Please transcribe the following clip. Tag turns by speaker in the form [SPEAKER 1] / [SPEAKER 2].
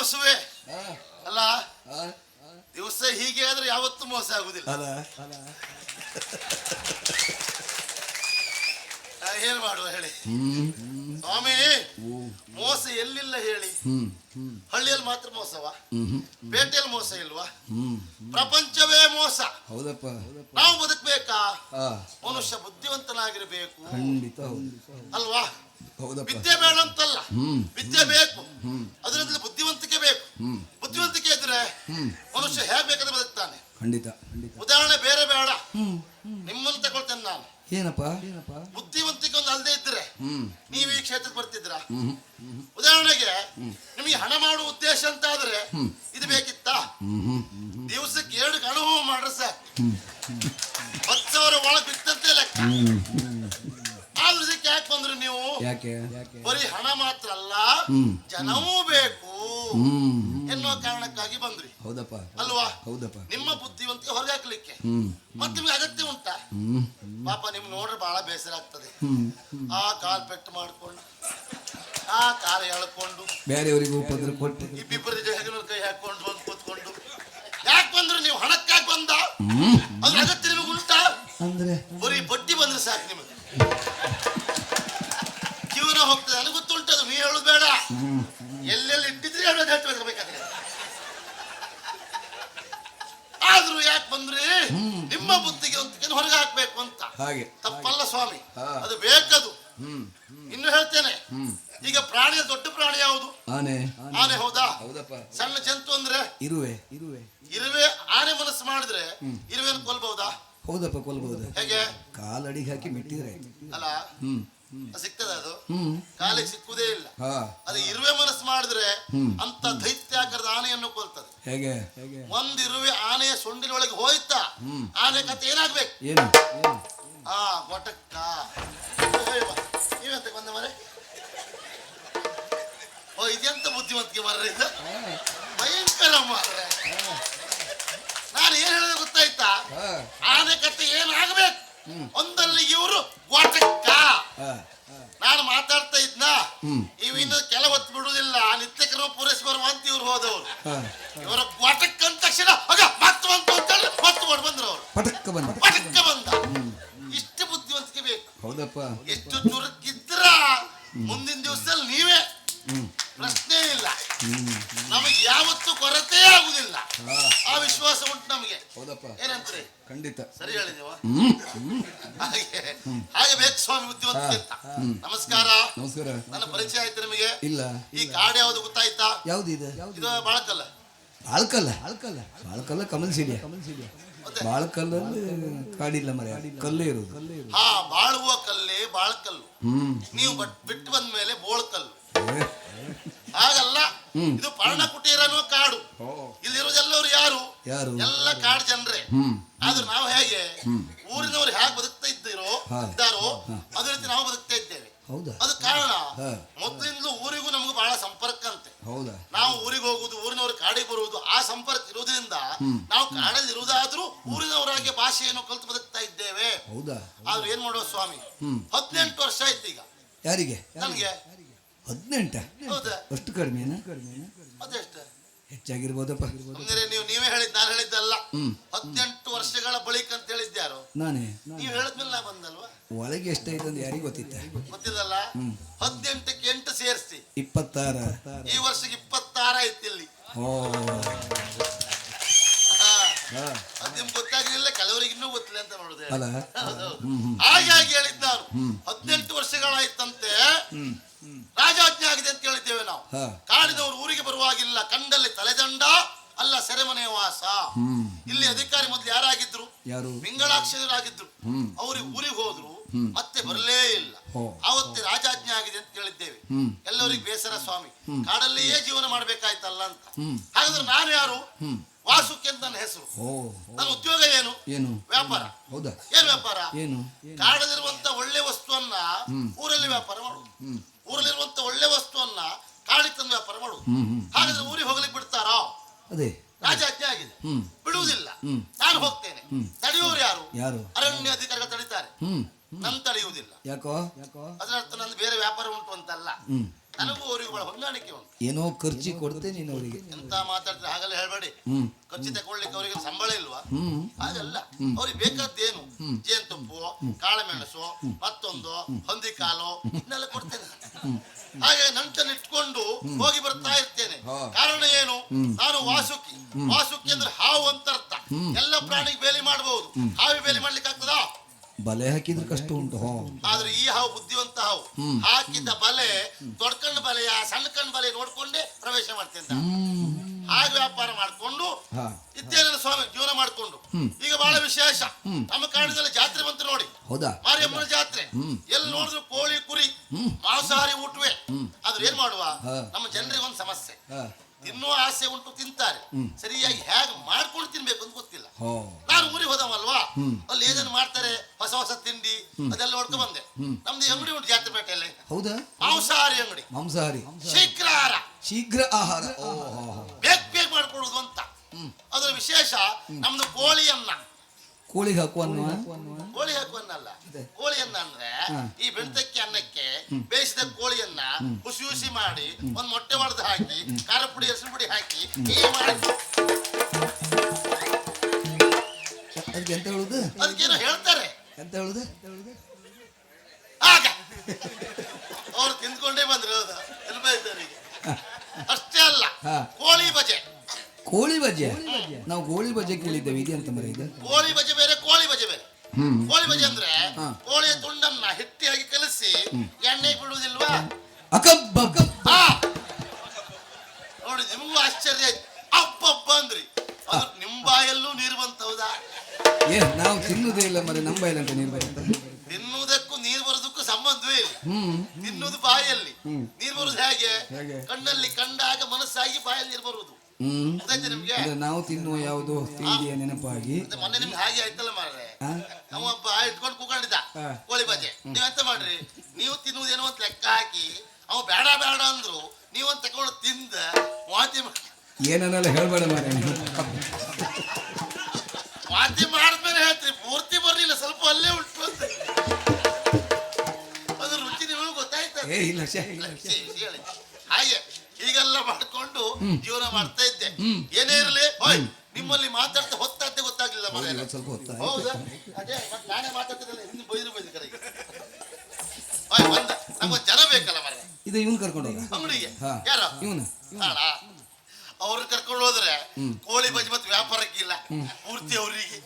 [SPEAKER 1] ಮೋಸವೇ? ಅಲ್ಲ ದಿವಸ ಹೀಗೆ ಆದ್ರೆ ಯಾವತ್ತೂ ಮೋಸ ಆಗುದಿಲ್ಲ. ಏನ್ ಮಾಡುವ ಹೇಳಿ?
[SPEAKER 2] ಹ್ಮ್.
[SPEAKER 1] ಸ್ವಾಮಿ ಮೋಸ ಎಲ್ಲಿಲ್ಲ ಹೇಳಿ? ಹಳ್ಳಿಯಲ್ಲಿ ಮಾತ್ರ ಮೋಸವಾ? ಪೇಟೆಯಲ್ಲಿ ಮೋಸ ಇಲ್ವಾ? ಪ್ರಪಂಚವೇ ಮೋಸ.
[SPEAKER 2] ಹೌದಪ್ಪ.
[SPEAKER 1] ನಾವು ಬದುಕ್ಬೇಕಾ? ಮನುಷ್ಯ ಬುದ್ಧಿವಂತನಾಗಿರ್ಬೇಕು. ಅಲ್ವಾ? ವಿದ್ಯೆ ಬೇಡ ಅಂತಲ್ಲ ವಿದ್ಯೆ ಬೇಕು
[SPEAKER 2] ಹ್ಮ್
[SPEAKER 1] ಅದರಿಂದ ಬುದ್ಧಿವಂತಿಕೆ ಬೇಕು
[SPEAKER 2] ಹ್ಮ್
[SPEAKER 1] ಬುದ್ಧಿವಂತಿಕೆ ಇದ್ರೆ
[SPEAKER 2] ಹ್ಮ್
[SPEAKER 1] ಮನುಷ್ಯ ಹೇಗೆ ಬೇಕಾದ್ರೆ ಬದುಕ್ತಾನೆ
[SPEAKER 2] ಖಂಡಿತ
[SPEAKER 1] ಉದಾಹರಣೆ ಬೇರೆ ಬೇಡ. ನಿಮ್ಮನ್ನು ತಗೊಳ್ತೇನೆ ನಾನು.
[SPEAKER 2] ಏನಪ್ಪ? ಏನಪ್ಪ?
[SPEAKER 1] ಬುದ್ಧಿವಂತಿಕೆ ಒಂದು ಅಲ್ಲದೆ ಇದ್ರೆ ನೀವು ಈ ಕ್ಷೇತ್ರಕ್ಕೆ ಬರ್ತಿದ್ರ ಉದಾಹರಣೆಗೆ ನಿಮಗೆ ಹಣ ಮಾಡುವ ಉದ್ದೇಶ ಅಂತ ಆದ್ರೆ. ಇದು ಬೇಕಿತ್ತಾ? ದಿವಸಕ್ಕೆ ಎರಡು ಗಣ ಹೋಮ ಮಾಡ್ರಿ
[SPEAKER 2] ಸರ್
[SPEAKER 1] ಹತ್ತು ಸಾವಿರ ಒಳಗೆ ಬಿತ್ತಂತೆ ಲೆಕ್ಕ.
[SPEAKER 2] ಆ ಹ್ಮ್
[SPEAKER 1] ಆದ್ರೂ ಇದಕ್ಕೆ ಯಾಕೆ ಬಂದ್ರಿ ನೀವು? ಬರೀ ಹಣ ಮಾತ್ರ ಅಲ್ಲ ಜನವೂ ಬೇಕು. ಎನ್ನುವ ಕಾರಣಕ್ಕಾಗಿ ಬಂದ್ರಿ.
[SPEAKER 2] ಹೌದಪ್ಪ.
[SPEAKER 1] ಅಲ್ವಾ?
[SPEAKER 2] ಹೌದಪ್ಪ.
[SPEAKER 1] ನಿಮ್ಮ ಬುದ್ಧಿವಂತಿಕೆ ಹೊರಗೆ ಹಾಕ್ಲಿಕ್ಕೆ ಮತ್ತೆ ನಿಮ್ಗೆ ಅಗತ್ಯ ಉಂಟಾ? ಪಾಪ ನಿಮ್ ನೋಡ್ರೆ ಬಹಳ ಬೇಸರ ಆಗ್ತದೆ. ಆ ಕಾಲ್ ಪೆಟ್ಟು ಮಾಡ್ಕೊಂಡು ಆ ಕಾಲ ಎಳ್ಕೊಂಡು
[SPEAKER 2] ಬೇರೆಯವರಿಗೂ ಉಪದ್ರ ಕೊಟ್ಟು.
[SPEAKER 1] ಇಬ್ಬಿಬ್ಬರ ಹೆಗಲ ಕೈ ಹಾಕೊಂಡು ಬಂದು ಕೂತ್ಕೊಂಡು. ಯಾಕೆ ಬಂದ್ರು ನೀವು? ಹಣಕ್ಕಾಗಿ ಬಂದ? ಅದ್ರ ಅಗತ್ಯ ನಿಮಗೆ ಉಂಟಾ?
[SPEAKER 2] ಅಂದ್ರೆ?
[SPEAKER 1] ಬರೀ ಬಡ್ಡಿ ಬಂದ್ರೆ ಸಾಕು ನಿಮಗೆ. ಜೀವನ ಹೋಗ್ತದೆ. ನನಗೆ ಗೊತ್ತುಂಟದು ನೀ ಹೇಳುದು ಬೇಡ.
[SPEAKER 2] ಹ್ಮ್.
[SPEAKER 1] ನಿಮ್ಮ ಬುದ್ಧಿಗೆ ಒಂದು ಹೊರಗೆ ಹಾಕ್ಬೇಕು ಅಂತ.
[SPEAKER 2] ಹಾಗೆ
[SPEAKER 1] ತಪ್ಪಲ್ಲ ಸ್ವಾಮಿ. ಅದು ಬೇಕದು.
[SPEAKER 2] ಹ್ಮ್
[SPEAKER 1] ಇನ್ನು ಹೇಳ್ತೇನೆ. ಈಗ ಪ್ರಾಣಿಯ ದೊಡ್ಡ ಪ್ರಾಣಿ ಯಾವುದು?
[SPEAKER 2] ಆನೆ.
[SPEAKER 1] ಆನೆ ಹೌದಾ?
[SPEAKER 2] ಹೌದಪ್ಪ.
[SPEAKER 1] ಸಣ್ಣ ಜಂತು ಅಂದ್ರೆ?
[SPEAKER 2] ಇರುವೆ ಇರುವೆ.
[SPEAKER 1] ಇರುವೆ ಆನೆ ಮನಸ್ಸು ಮಾಡಿದ್ರೆ ಇರುವೆ ಕೊಲ್ಬಹುದಾ?
[SPEAKER 2] ಹೌದಪ್ಪ ಕೊಲ್ಬಹುದು.
[SPEAKER 1] ಹೇಗೆ?
[SPEAKER 2] ಕಾಲಡಿಗೆ ಹಾಕಿ ಮೆಟ್ಟಿದ್ರೆ
[SPEAKER 1] ಅಲ್ಲ
[SPEAKER 2] ಹ್ಮ್.
[SPEAKER 1] ಸಿಗ್ತದೆ ಅದು? ಕಾಲಿಗೆ ಸಿಕ್ಕುದೇ ಇಲ್ಲ. ಅದೇ ಇರುವೆ ಮನಸ್ಸು ಮಾಡಿದ್ರೆ. ಅಂತ ದೈತ್ಯಾಕರದ ಆನೆಯನ್ನು ಕೊಲ್ತದೆ.
[SPEAKER 2] ಹೇಗೆ?
[SPEAKER 1] ಒಂದ್ ಇರುವೆ ಆನೆಯ ಸೊಂಡಿನೊಳಗೆ ಹೋಯ್ತಾ. ಆನೆ ಕತೆ ಏನಾಗ್ಬೇಕು?
[SPEAKER 2] ಏನು? ಏನು
[SPEAKER 1] ಆ ಗೊಟಕ್ಕ ನೀವೆಂತ ಬಂದ ಮರೆ ಓ ಇದೆಂತ ಬುದ್ಧಿವಂತಿಕೆ ಮರ್ರೆ ಇದು? ಭಯಂಕರ ಮಾರ್ರೆ. ನಾನು ಏನ್ ಹೇಳಿದ್ರೆ ಗೊತ್ತಾಯ್ತಾ? ಆನೆ ಕತೆ ಏನಾಗ್ಬೇಕು. ಒಂದಲ್ಲಿ ಇವರು ಗೊಟಕ್ಕ
[SPEAKER 2] ಹಾ
[SPEAKER 1] ನಾನು ಮಾತಾಡ್ತಾ ಇದ್ನ
[SPEAKER 2] ಹ್ಮ್.
[SPEAKER 1] ಇವ್ ಇನ್ನು ಕೆಲ ಹೊತ್ತು ಬಿಡುದಿಲ್ಲ ನಿತ್ಯ ಕ್ರಮ ಪೂರೈಸಿ ಬರುವ ಅಂತ ಇವ್ರು ಹೋದವ್ರು. ಇವರ ಗೊಟಕ್ ಅಂದ ತಕ್ಷಣ ಆಗ ಮತ್ತೆ ಬಂತು ಮತ್ತೆ ಓಡ್ ಬಂದ್ರು ಅವ್ರು.
[SPEAKER 2] ಪಟಕ್ಕ ಬಂದ
[SPEAKER 1] ಪಟಕ್ಕ ಬಂದ. ಇಷ್ಟು ಬುದ್ಧಿವಂತಿಕೆ ಬೇಕು.
[SPEAKER 2] ಹೌದಪ್ಪ.
[SPEAKER 1] ಎಷ್ಟು ಚುರುಕಿದ್ರ? ಮುಂದಿನ ದಿವಸದಲ್ಲಿ ನೀವೇ. ಪ್ರಶ್ನೆ ಇಲ್ಲ. ಯಾವತ್ತೂ ಕೊರತೆ ಆಗುದಿಲ್ಲ ಆ ವಿಶ್ವಾಸ ಉಂಟು ನಮಗೆ.
[SPEAKER 2] ಹೌದಪ್ಪ.
[SPEAKER 1] ಏನಂತ್ರಿ?
[SPEAKER 2] ಖಂಡಿತ.
[SPEAKER 1] ಸರಿ ಹೇಳಿದೀವ ಹಾಗೆ ಹಾಗೆ ಬೇಕು ಸ್ವಾಮಿ
[SPEAKER 2] ಬುದ್ಧಿವಂತ
[SPEAKER 1] ನಮಸ್ಕಾರ.
[SPEAKER 2] ನಮಸ್ಕಾರ.
[SPEAKER 1] ನನ್ನ ಪರಿಚಯ ಆಯ್ತು ನಿಮಗೆ?
[SPEAKER 2] ಇಲ್ಲ.
[SPEAKER 1] ಈ ಕಾಡು ಯಾವ್ದು ಗೊತ್ತಾಯ್ತಾ?
[SPEAKER 2] ಯಾವ್ದಿದೆ
[SPEAKER 1] ಇದು? ಬಾಳಕಲ್ಲ
[SPEAKER 2] ಬಾಳ್ಕಲ್ಲ. ಬಾಳ್ಕಲ್ಲ. ಬಾಳ್ಕಲ್ಲ ಕಮಲ್ ಸಿಡಿಯ
[SPEAKER 1] ಮತ್ತೆ?
[SPEAKER 2] ಬಾಳ್ಕಲ್ಲಲ್ಲಿ ಕಾಡಿಲ್ಲ ಮರೆಯ ಕಲ್ಲೇ ಇರೋದು.
[SPEAKER 1] ಹಾ ಬಾಳುವ ಕಲ್ಲೇ ಬಾಳ್ಕಲ್ಲು.
[SPEAKER 2] ಹ್ಮ್.
[SPEAKER 1] ನೀವು ಬಟ್ ಬಿಟ್ಟು ಬಂದ ಇದು ಪರ್ಣ ಕುಟೀರ ಅನ್ನೋ ಕಾಡು. ಇಲ್ಲಿರೋದೆಲ್ಲವರು ಯಾರು?
[SPEAKER 2] ಯಾರು?
[SPEAKER 1] ಎಲ್ಲ ಕಾಡು ಜನರೇ. ಆದ್ರೆ ನಾವು ಹೇಗೆ? ಊರಿನವರು ಹೇಗೆ ಬದುಕ್ತಾ ಇದ್ದೀರೋ ಇದ್ದಾರೋ ಅದೇ ರೀತಿ ನಾವು ಬದುಕ್ತಾ ಇದ್ದೇವೆ. ಅದು ಕಾರಣ. ಮೊದಲಿಂದಲೂ ಊರಿಗೂ ನಮ್ಗೆ ಬಹಳ ಸಂಪರ್ಕ ಅಂತೆ. ನಾವು ಊರಿಗೆ ಹೋಗುದು ಊರಿನವರು ಕಾಡಿಗೆ ಬರುವುದು ಆ ಸಂಪರ್ಕ ಇರುವುದರಿಂದ ನಾವು ಕಾಡಲ್ಲಿ ಇರುವುದಾದ್ರೂ ಊರಿನವರಾಗಿ ಭಾಷೆಯನ್ನು ಕಲ್ತು ಬದುಕ್ತಾ ಇದ್ದೇವೆ.
[SPEAKER 2] ಹೌದಾ?
[SPEAKER 1] ಆದ್ರೆ ಏನ್ ಮಾಡುವ ಸ್ವಾಮಿ. ಹದಿನೆಂಟು ವರ್ಷ ಆಯ್ತು ಈಗ.
[SPEAKER 2] ಯಾರಿಗೆ?
[SPEAKER 1] ನನ್ಗೆ
[SPEAKER 2] ಹದಿನೆಂಟ.
[SPEAKER 1] ಹೌದಾ?
[SPEAKER 2] ಅಷ್ಟು ಕಡಿಮೆನಾ?
[SPEAKER 1] ಅದೆಷ್ಟು?
[SPEAKER 2] ಹೆಚ್ಚಾಗಿರ್ಬೋದಪ್ಪ.
[SPEAKER 1] ಅಂದ್ರೆ ನೀವು ನೀವೇ ಹೇಳಿದ್ ನಾನು ಹೇಳಿದ್ದಲ್ಲ. ಹದಿನೆಂಟು ವರ್ಷಗಳ ಬಳಿಕ ಅಂತ ಹೇಳಿದ್ಯಾರು
[SPEAKER 2] ನಾನೇ.
[SPEAKER 1] ನೀವು ಹೇಳಿದ್ಮೇಲೆ ನಾ ಬಂದಲ್ವಾ?
[SPEAKER 2] ಒಳಗೆ ಎಷ್ಟಾಯ್ತು ಅಂತ ಯಾರಿಗೆ ಗೊತ್ತಿತ್ತ
[SPEAKER 1] ಗೊತ್ತಿಲ್ಲಲ್ಲ? ಹದಿನೆಂಟಕ್ಕೆ ಎಂಟು ಸೇರಿಸಿ.
[SPEAKER 2] ಇಪ್ಪತ್ತಾರ.
[SPEAKER 1] ಈ ವರ್ಷಕ್ಕೆ ಇಪ್ಪತ್ತಾರ ಐತಿ ಇಲ್ಲಿ.
[SPEAKER 2] ಓ.
[SPEAKER 1] ನಿಮ್ಗೆ ಗೊತ್ತಾಗಲಿಲ್ಲ ಕೆಲವರಿಗೆ ಇನ್ನೂ ಗೊತ್ತಿಲ್ಲ ಅಂತ ನೋಡಿದೆ. ಹಾಗಾಗಿ ಹೇಳಿದ್ ನಾನು. ಹದಿನೆಂಟು ವರ್ಷಗಳಾಯ್ತಂತೆ. ರಾಜಾಜ್ಞೆ ಆಗಿದೆ ಅಂತ ಹೇಳಿದ್ದೇವೆ ನಾವು. ಕಾಡಿದವರು ಊರಿಗೆ ಬರುವಾಗಿಲ್ಲ ಕಂಡಲ್ಲಿ ತಲೆದಂಡ ಅಲ್ಲ ಸೆರೆಮನೆ ವಾಸ. ಇಲ್ಲಿ ಅಧಿಕಾರಿ ಮೊದಲು ಯಾರಾಗಿದ್ರು?
[SPEAKER 2] ಯಾರು?
[SPEAKER 1] ಪಿಂಗಳಾಕ್ಷರಾಗಿದ್ರು
[SPEAKER 2] ಹ್ಮ್.
[SPEAKER 1] ಅವ್ರಿಗೆ ಊರಿಗೆ ಹೋದ್ರು ಮತ್ತೆ ಬರಲೇ ಇಲ್ಲ. ಅವತ್ತೆ ರಾಜಾಜ್ಞೆ ಆಗಿದೆ ಅಂತ ಕೇಳಿದ್ದೇವೆ. ಎಲ್ಲರಿಗೂ ಬೇಸರ ಸ್ವಾಮಿ. ಕಾಡಲ್ಲಿಯೇ ಜೀವನ ಮಾಡ್ಬೇಕಾಯ್ತಲ್ಲ ಅಂತ. ಹಾಗಾದ್ರೆ ನಾನು ಯಾರು?
[SPEAKER 2] ವಾಸುಕ್ಕೆ
[SPEAKER 1] ವಾಸುಕಿ ಅಂತ ನನ್ನ ಹೆಸರು. ನನ್ನ ಉದ್ಯೋಗ ಏನು?
[SPEAKER 2] ಏನು?
[SPEAKER 1] ವ್ಯಾಪಾರ.
[SPEAKER 2] ಹೌದಾ?
[SPEAKER 1] ಏನ್ ವ್ಯಾಪಾರ?
[SPEAKER 2] ಏನು?
[SPEAKER 1] ಕಾಡದಿರುವಂತ ಒಳ್ಳೆ ವಸ್ತುವನ್ನ ಊರಲ್ಲಿ ವ್ಯಾಪಾರ ಮಾಡುದು ಊರಲ್ಲಿರುವಂತ ಒಳ್ಳೆ ವಸ್ತುವನ್ನ ಕಾಡಿ ತಂದು ವ್ಯಾಪಾರ
[SPEAKER 2] ಮಾಡು
[SPEAKER 1] ಹಾಗಾದ್ರೆ ಊರಿಗೆ ಹೋಗ್ಲಿಕ್ಕೆ ಬಿಡ್ತಾರಾ?
[SPEAKER 2] ಅದೇ
[SPEAKER 1] ರಾಜಾಜ್ಞೆ ಆಗಿದೆ. ಬಿಡುವುದಿಲ್ಲ. ನಾನು ಹೋಗ್ತೇನೆ. ತಡೆಯುವವರು ಯಾರು?
[SPEAKER 2] ಯಾರು?
[SPEAKER 1] ಅರಣ್ಯ ಅಧಿಕಾರಿಗಳು ತಡೀತಾರೆ.
[SPEAKER 2] ಹ್ಮ್.
[SPEAKER 1] ನನ್ ತಡೆಯುವುದಿಲ್ಲ.
[SPEAKER 2] ಯಾಕೋ? ಯಾಕೋ?
[SPEAKER 1] ಅದರ ಅರ್ಥ ನಂದು ಬೇರೆ ವ್ಯಾಪಾರ ಉಂಟು ಅಂತಲ್ಲ. ನನಗೂ ಊರಿಗೆ ಬಹಳ ಹೊಂದಾಣಿಕೆ ಉಂಟು.
[SPEAKER 2] ಏನೋ ಖರ್ಚಿ ಕೊಡ್ತೇನೆ ನೀನು ಅವರಿಗೆ.
[SPEAKER 1] ಎಂತ ಮಾತಾಡಿದ್ರೆ ಹಾಗೆಲ್ಲ ಹೇಳ್ಬೇಡಿ.
[SPEAKER 2] ಹ್ಮ್.
[SPEAKER 1] ಖರ್ಚು ತಗೊಳ್ಳಿಕ್ಕೆ ಅವರಿಗೆ ಸಂಬಳ ಇಲ್ವಾ? ಹಾಗಲ್ಲ. ಅವ್ರಿಗೆ ಬೇಕಾದ್ದೇನು ಜೇನುತುಪ್ಪು ಕಾಳುಮೆಣಸು ಮತ್ತೊಂದು ಹೊಂದಿಕಾಲು ಇದನ್ನೆಲ್ಲ ಕೊಡ್ತೇನೆ. ಹಾಗೆ ನಂಟನ್ನು ಇಟ್ಕೊಂಡು ಹೋಗಿ ಬರ್ತಾ ಇರ್ತೇನೆ. ಕಾರಣ ಏನು? ನಾನು ವಾಸುಕಿ. ವಾಸುಕಿ ಅಂದ್ರೆ ಹಾವು ಅಂತ ಅರ್ಥ. ಎಲ್ಲ ಪ್ರಾಣಿಗೆ ಬೇಲಿ ಮಾಡಬಹುದು ಹಾವಿ ಬೇಲಿ ಮಾಡ್ಲಿಕ್ಕೆ ಆಗ್ತದಾ?
[SPEAKER 2] ಬಲೆ ಹಾಕಿದ್ರೆ ಕಷ್ಟ ಉಂಟು
[SPEAKER 1] ಆದ್ರೆ ಈ ಹಾವು ಬುದ್ಧಿವಂತ ಹಾವು. ಹಾಕಿದ್ದ ಬಲೆ ದೊಡ್ಕಂಡ್ ಬಲೆಯ ಸಣ್ಣ ಬಲೆ ನೋಡ್ಕೊಂಡೇ ಪ್ರವೇಶ ಮಾಡ್ತೇನೆ. ಹಾಗೆ ವ್ಯಾಪಾರ ಮಾಡ್ಕೊಂಡು ಇದ್ದೇನ ಸ್ವಾಮಿ ಜೀವನ ಮಾಡ್ಕೊಂಡು. ಈಗ ಬಹಳ ವಿಶೇಷ. ನಮ್ಮ ಕಾರಣದಲ್ಲಿ ಜಾತ್ರೆ ಬಂತು ನೋಡಿ.
[SPEAKER 2] ಹೌದಾ?
[SPEAKER 1] ಮಾರಿಯಮ್ಮನ ಜಾತ್ರೆ. ಎಲ್ಲಿ ನೋಡಿದ್ರು ಮಾಂಸಾಹಾರಿ ಊಟವೇ. ಆದ್ರೆ ಏನ್ ಮಾಡುವ? ನಮ್ಮ ಜನರಿಗೆ ಒಂದು ಸಮಸ್ಯೆ. ತಿನ್ನೋ ಆಸೆ ಉಂಟು ತಿಂತಾರೆ. ಸರಿಯಾಗಿ ಹೇಗೆ ಮಾಡ್ಕೊಂಡು ತಿನ್ಬೇಕು ಅಂತ ಗೊತ್ತಿಲ್ಲ. ನಾನು ಊರಿಗೆ ಹೋದವಲ್ವಾ? ಅಲ್ಲಿ ಏನೇನು ಮಾಡ್ತಾರೆ? ಹೊಸ ಹೊಸ ತಿಂಡಿ ಅದೆಲ್ಲ ಹೊಡ್ಕೊ ಬಂದೆ. ನಮ್ದು ಅಂಗಡಿ ಉಂಟು ಜಾತ್ರೆ ಪೇಟೆಯಲ್ಲಿ.
[SPEAKER 2] ಹೌದಾ?
[SPEAKER 1] ಮಾಂಸಾಹಾರಿ ಅಂಗಡಿ.
[SPEAKER 2] ಮಾಂಸಾಹಾರಿ.
[SPEAKER 1] ಶೀಘ್ರ ಆಹಾರ.
[SPEAKER 2] ಶೀಘ್ರ ಆಹಾರ.
[SPEAKER 1] ಬೇಗ ಬೇಗ ಮಾಡ್ಕೊಡುದು ಅಂತ. ಅದರ ವಿಶೇಷ ನಮ್ದು ಕೋಳಿಯನ್ನ.
[SPEAKER 2] ಕೋಳಿ ಹಾಕುವ
[SPEAKER 1] ಕೋಳಿ ಹಾಕುವನ್ನಲ್ಲ. ಕೋಳಿಯನ್ನ ಅಂದ್ರೆ ಈ ಬೆಳ್ತಕ್ಕಿ ಅನ್ನಕ್ಕೆ ಬೇಯಿಸಿದ ಕೋಳಿಯನ್ನ ಹುಸಿ ಹುಸಿ ಮಾಡಿ ಒಂದ್ ಮೊಟ್ಟೆ ಒಡೆದು ಹಾಕಿ ಖಾರ ಪುಡಿ ಹಸಿರು ಪುಡಿ ಹಾಕಿ ಹೀಗೆ ಮಾಡಿ.
[SPEAKER 2] ಅದಕ್ಕೆ ಎಂತ ಹೇಳುದು?
[SPEAKER 1] ಅದಕ್ಕೇನೋ ಹೇಳ್ತಾರೆ.
[SPEAKER 2] ಎಂತ ಹೇಳುದು?
[SPEAKER 1] ಆಗ. ಅವ್ರು ತಿಂದ್ಕೊಂಡೇ ಬಂದ್ರು ಹೌದಾ. ಅಷ್ಟೇ ಅಲ್ಲ ಕೋಳಿ ಬಜೆ.
[SPEAKER 2] ಕೋಳಿ ಬಜೆ? ನಾವು ಕೋಳಿ ಬಜೆ ಕೇಳಿದ್ದೇವೆ. ಇದೆ ಅಂತ ಮರ ಇದು
[SPEAKER 1] ಕೋಳಿ ಬಜೆ ಬೇರೆ ಕೋಳಿ ಬಜೆ ಬೇರೆ.
[SPEAKER 2] ಹ್ಮ್.
[SPEAKER 1] ಕೋಳಿ ಬಜೆ ಅಂದ್ರೆ ಕೋಳಿಯ ತುಂಡನ್ನ ಹಿಟ್ಟಿಯಾಗಿ ಕಲಸಿ
[SPEAKER 2] ತಿನ್ನುವುದು ಬಾಯಲ್ಲಿ. ನೀರು
[SPEAKER 1] ಬರುದು ಹೇಗೆ? ಕಣ್ಣಲ್ಲಿ ಕಂಡಾಗ ಮನಸ್ಸಾಗಿ ಬಾಯಲ್ಲಿ ನೀರು ಬರುವುದು. ನಿಮ್ಗೆ?
[SPEAKER 2] ನಾವು ತಿನ್ನುವ ಯಾವುದೋ? ತಿಂಡಿಯ ನೆನಪಾಗಿ.
[SPEAKER 1] ಮೊನ್ನೆ ನಿಮ್ಗೆ ಹಾಗೆ ಆಯ್ತಲ್ಲ ಮಾರ್ರೆ? ಅವ ಒಬ್ಬ ಇಟ್ಕೊಂಡು ಕೂಕೊಂಡಿದ್ದ ಕೋಳಿ ಬಜೆ. ನೀವೆಂತ ಮಾಡ್ರಿ? ನೀವು ತಿನ್ನುವುದೇನೋ ಅಂತ ಲೆಕ್ಕ ಹಾಕಿ ಅವ ಬೇಡ ಬೇಡ ಅಂದ್ರು ನೀವಂತ ತಗೊಂಡು ತಿಂದ ವಾಂತಿ
[SPEAKER 2] ಏನನ್ನೆಲ್ಲ ಹೇಳ್ಬೇಡ ಮಾರೆ
[SPEAKER 1] ವಾಂತಿ ಮಾಡಿದ್ಮೇಲೆ ಹೇಳ್ತೀರಿ. ಪೂರ್ತಿ ಬರ್ಲಿಲ್ಲ. ಸ್ವಲ್ಪ ಅಲ್ಲೇ ಉಂಟು ಅಂತ.
[SPEAKER 2] ಏ ಇಲ್ಲ
[SPEAKER 1] ಹೇಳಿ. ಹಾಗೆ ಹೀಗೆಲ್ಲ ಮಾಡ್ಕೊಂಡು ಜೀವನ ಮಾಡ್ತಾ ಇದ್ದೆ. ಏನೇ ಇರಲಿ ಹೋಯ್ ನಿಮ್ಮಲ್ಲಿ ಮಾತಾಡ್ತಾ ಹೊತ್ತಾದ್ದೆ ಗೊತ್ತಾಗ್ಲಿಲ್ಲ ಮನೆ
[SPEAKER 2] ಇವತ್ತು ಸ್ವಲ್ಪ ಹೊತ್ತಾಯ್ತು.
[SPEAKER 1] ಹೌದಾ? ಅದೇ ಮತ್ತೆ ನಾನೇ ಮಾತಾಡ್ತಿದ್ದಲ್ಲ ಹಿಂದೆ ಬೈದ್ರು ಕಡೆಗೆ. ಹೋಯ್ ಜನ ಬೇಕಲ್ಲ ಮನೆ
[SPEAKER 2] ಇದು ಇವನ್ ಕರ್ಕೊಂಡು ಹೋಗ.
[SPEAKER 1] ಅಂಗಡಿಗೆ.
[SPEAKER 2] ಹಾ.
[SPEAKER 1] ಯಾರು?
[SPEAKER 2] ಇವನು.
[SPEAKER 1] ಅವ್ರನ್ನ ಕರ್ಕೊಂಡು ಹೋದ್ರೆ ಕೋಳಿ ಬಜ್ಜಿ ಮತ್ತೆ ವ್ಯಾಪಾರಕ್ಕಿಲ್ಲ ಪೂರ್ತಿ ಅವರಿಗೆ.